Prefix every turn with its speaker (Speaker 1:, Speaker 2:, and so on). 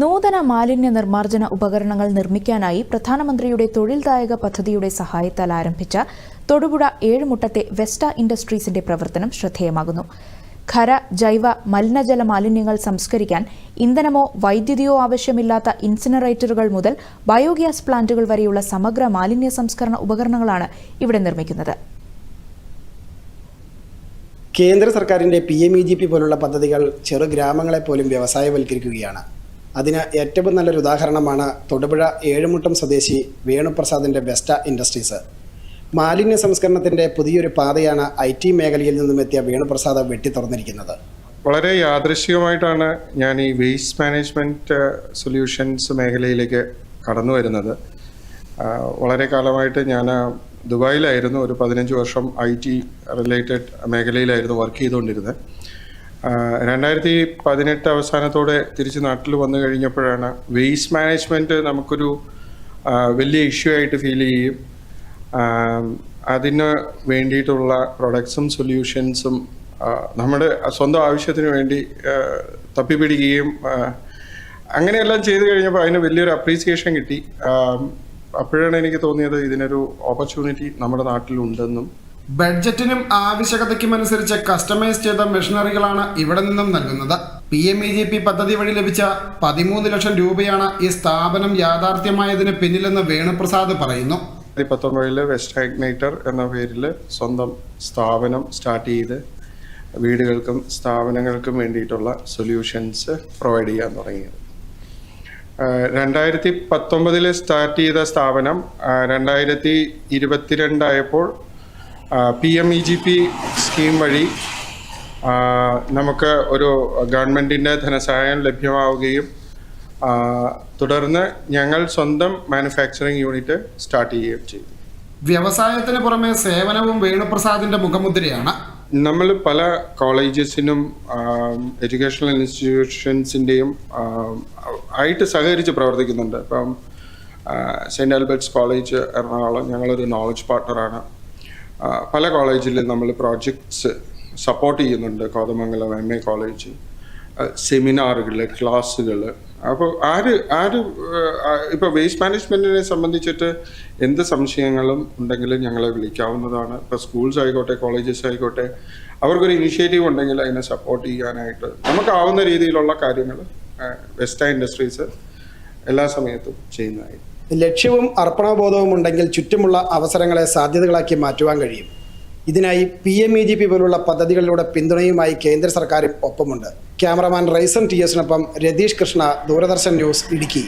Speaker 1: നൂതന മാലിന്യ നിർമ്മാർജന ഉപകരണങ്ങൾ നിർമ്മിക്കാനായി പ്രധാനമന്ത്രിയുടെ തൊഴിൽദായക പദ്ധതിയുടെ സഹായത്താൽ ആരംഭിച്ച തൊടുപുഴ ഏഴുമുട്ടത്തെ വെസ്റ്റ ഇൻഡസ്ട്രീസിന്റെ പ്രവർത്തനം ശ്രദ്ധേയമാകുന്നു. ഖര ജൈവ മലിനജല മാലിന്യങ്ങൾ സംസ്കരിക്കാൻ ഇന്ധനമോ വൈദ്യുതിയോ ആവശ്യമില്ലാത്ത ഇൻസിനറേറ്ററുകൾ മുതൽ ബയോഗ്യാസ് പ്ലാന്റുകൾ വരെയുള്ള സമഗ്ര മാലിന്യ സംസ്കരണ ഉപകരണങ്ങളാണ് ഇവിടെ നിർമ്മിക്കുന്നത്.
Speaker 2: കേന്ദ്ര സർക്കാരിന്റെ P M E G P പോലുള്ള പദ്ധതികൾ ചെറു ഗ്രാമങ്ങളെ പോലും വ്യവസായവൽക്കരിക്കുകയാണ്. അതിന് ഏറ്റവും നല്ലൊരു ഉദാഹരണമാണ് തൊടുപുഴ ഏഴുമുട്ടം സ്വദേശി വേണുപ്രസാദിന്റെ വെസ്റ്റ ഇൻഡസ്ട്രീസ്. മാലിന്യ സംസ്കരണത്തിന്റെ പുതിയൊരു പാതയാണ് ഐ ടി മേഖലയിൽ നിന്നും എത്തിയ വേണുപ്രസാദ് വെട്ടി തുറന്നിരിക്കുന്നത്.
Speaker 3: വളരെ യാദൃശികമായിട്ടാണ് ഞാൻ ഈ വേസ്റ്റ് മാനേജ്മെന്റ് സൊല്യൂഷൻസ് മേഖലയിലേക്ക് കടന്നു വരുന്നത്. വളരെ കാലമായിട്ട് ഞാൻ ദുബായിലായിരുന്നു. ഒരു പതിനഞ്ച് വർഷം ഐ ടി റിലേറ്റഡ് മേഖലയിലായിരുന്നു വർക്ക് ചെയ്തുകൊണ്ടിരുന്നത്. രണ്ടായിരത്തി പതിനെട്ട് അവസാനത്തോടെ തിരിച്ച് നാട്ടിൽ വന്നു കഴിഞ്ഞപ്പോഴാണ് വേസ്റ്റ് മാനേജ്മെന്റ് നമുക്കൊരു വലിയ ഇഷ്യൂ ആയിട്ട് ഫീൽ ചെയ്യും. അതിന് വേണ്ടിയിട്ടുള്ള പ്രൊഡക്ട്സും സൊല്യൂഷൻസും നമ്മുടെ സ്വന്തം ആവശ്യത്തിന് വേണ്ടി തപ്പിപ്പിടിക്കുകയും അങ്ങനെയെല്ലാം ചെയ്തു കഴിഞ്ഞപ്പോൾ അതിന് വലിയൊരു അപ്രീസിയേഷൻ കിട്ടി. അപ്പോഴാണ് എനിക്ക് തോന്നിയത് ഇതിനൊരു ഓപ്പർച്യൂണിറ്റി നമ്മുടെ നാട്ടിലുണ്ടെന്നും.
Speaker 2: ബഡ്ജറ്റിനും ആവശ്യകതയ്ക്കും അനുസരിച്ച് കസ്റ്റമൈസ് ചെയ്ത മെഷീനറികളാണ് ഇവിടെ നിന്നും നൽകുന്നത്. P M E G P പദ്ധതി വഴി ലഭിച്ച പതിമൂന്ന് ലക്ഷം രൂപയാണ് ഈ സ്ഥാപനം യാഥാർത്ഥ്യമായതിന് പിന്നിലെന്ന് വേണുപ്രസാദ് പറയുന്നു.
Speaker 3: പത്തൊമ്പതിൽ വെസ്റ്റ് ഇഗ്നൈറ്റർ എന്ന പേരിൽ സ്വന്തം സ്ഥാപനം സ്റ്റാർട്ട് ചെയ്ത് വീടുകൾക്കും സ്ഥാപനങ്ങൾക്കും വേണ്ടിയിട്ടുള്ള സൊല്യൂഷൻസ് പ്രൊവൈഡ് ചെയ്യാൻ തുടങ്ങിയത്. രണ്ടായിരത്തി പത്തൊമ്പതിൽ സ്റ്റാർട്ട് ചെയ്ത സ്ഥാപനം രണ്ടായിരത്തി ഇരുപത്തിരണ്ടായപ്പോൾ P M E G P scheme വഴി നമുക്ക് ഒരു ഗവൺമെന്റിന്റെ ധനസഹായം ലഭ്യമാവുകയും തുടർന്ന് ഞങ്ങൾ സ്വന്തം മാനുഫാക്ചറിങ് യൂണിറ്റ് സ്റ്റാർട്ട് ചെയ്യുകയും ചെയ്തു.
Speaker 2: വ്യവസായത്തിന് പുറമെ സേവനവും വേണുപ്രസാദിന്റെ മുഖമുദ്രയാണ്.
Speaker 3: നമ്മൾ പല കോളേജസിനും എഡ്യൂക്കേഷണൽ ഇൻസ്റ്റിറ്റ്യൂഷൻസിന്റെയും ആയിട്ട് സഹകരിച്ച് പ്രവർത്തിക്കുന്നുണ്ട്. ഇപ്പം സെന്റ് ആൽബർട്ട്സ് കോളേജ് എറണാകുളം ഞങ്ങളൊരു നോളജ് പാർട്ണറാണ് പല കോളേജിലും നമ്മൾ പ്രോജക്ട്സ് സപ്പോർട്ട് ചെയ്യുന്നുണ്ട്. കോതമംഗലം എം എ കോളേജ് സെമിനാറുകൾ ക്ലാസ്സുകൾ അപ്പോൾ ആര് ആര് ഇപ്പോൾ വേസ്റ്റ് മാനേജ്മെന്റിനെ സംബന്ധിച്ചിട്ട് എന്ത് സംശയങ്ങളും ഉണ്ടെങ്കിലും ഞങ്ങളെ വിളിക്കാവുന്നതാണ്. ഇപ്പോൾ സ്കൂൾസ് ആയിക്കോട്ടെ കോളേജസ് ആയിക്കോട്ടെ അവർക്കൊരു ഇനിഷ്യേറ്റീവ് ഉണ്ടെങ്കിൽ അതിനെ സപ്പോർട്ട് ചെയ്യാനായിട്ട് നമുക്കാവുന്ന രീതിയിലുള്ള കാര്യങ്ങൾ വെസ്റ്റ ഇൻഡസ്ട്രീസ് എല്ലാ സമയത്തും ചെയ്യുന്നതായി
Speaker 2: ലക്ഷ്യവും അർപ്പണബോധവും ഉണ്ടെങ്കിൽ ചുറ്റുമുള്ള അവസരങ്ങളെ സാധ്യതകളാക്കി മാറ്റുവാൻ കഴിയും. ഇതിനായി P M E G P പോലുള്ള പദ്ധതികളിലൂടെ പിന്തുണയുമായി കേന്ദ്ര സർക്കാരും ഒപ്പമുണ്ട്. ക്യാമറമാൻ റൈസൺ ടി എസിനൊപ്പം രതീഷ് കൃഷ്ണ ദൂരദർശൻ ന്യൂസ് ഇടുക്കി.